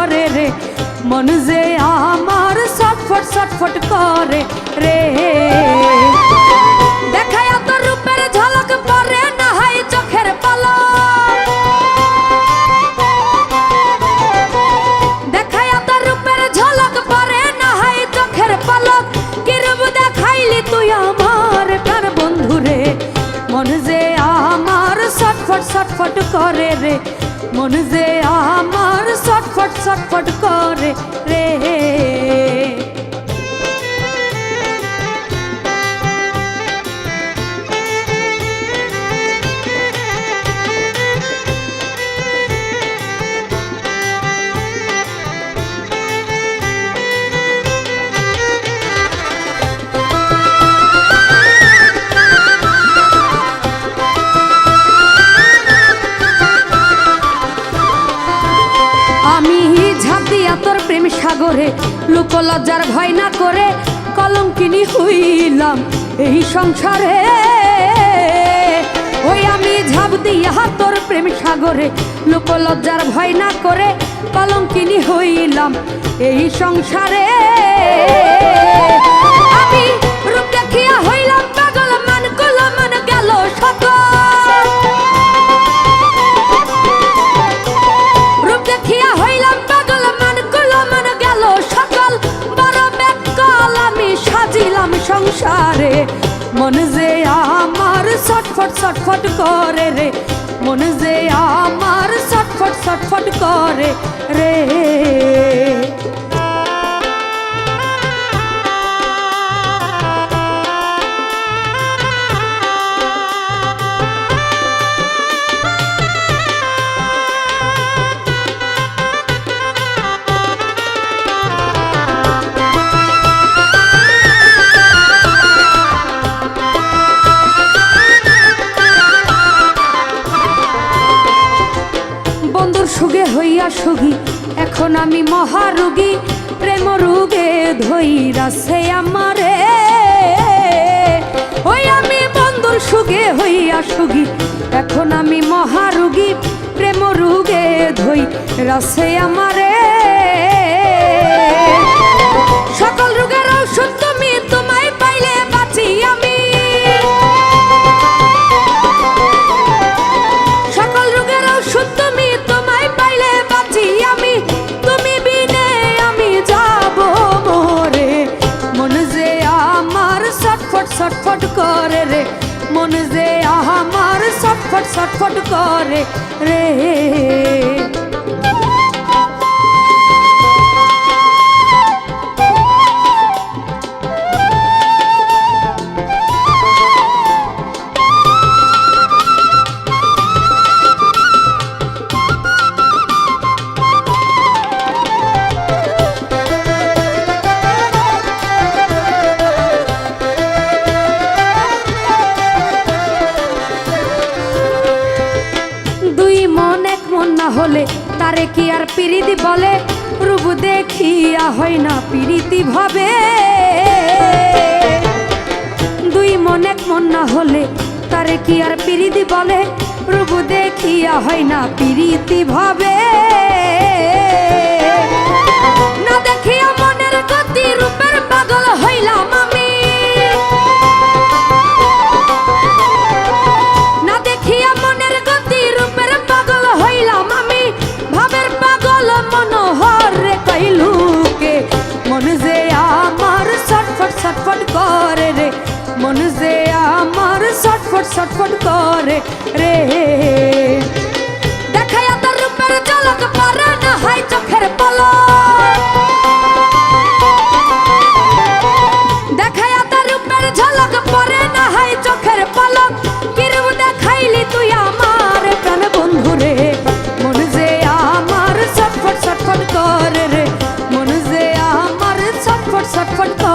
করে রে। মন যে আমার ছটফট ছটফট করে রে। দেখায় তোর রূপের ঝলক পরে না চোখের পলক। দেখায় তোর রূপের ঝলক পরে না চোখের দেখাইলি তুই আমার বন্ধু রে। মন যে আমার ছটফট ছটফট করে রে। মন যে ছটফট সাগরে লোকলজ্জার ভয় না করে, কলঙ্কিনী হইলাম এই সংসারে। ওই আমি ঝাঁপ দিয়া তোর প্রেম সাগরে লোকলজ্জার ভয় না করে, কলঙ্কিনী হইলাম এই সংসারে। সাজিলাম সংসারে মন যে আমার ছটফট ছটফট করে রে মন যে আমার ছটফট ছটফট করে রে সুগী এখন আমি মহারোগী প্রেম রোগে ধইরাছে আমারে। ওই আমি বন্ধুর সুগে হইয়া সুগী এখন আমি মহারোগী প্রেম রোগে ধই রাসে আমারে। ছটফট ছটফট করে রে। তারে কি আর পিরিতি বলে? রুবু দেখিয়া হয় না পিরিতি ভাবে। দুই মন এক মন না হলে তারে কি আর পিরিতি বলে? রুবু দেখিয়া হয় না পিরিতি ভাবে। রে। দেখায়া তার রূপের ঝলক পারে না হাই চোখের পলক। দেখায়া তার রূপের ঝলক পরে না হাই চোখের পলক। কিরব দেখাইলি তুই আমার প্রাণ বন্ধু রে? মন যে আমার ছটফট ছটফট করে রে। মন যে আমার ছটফট ছটফট করে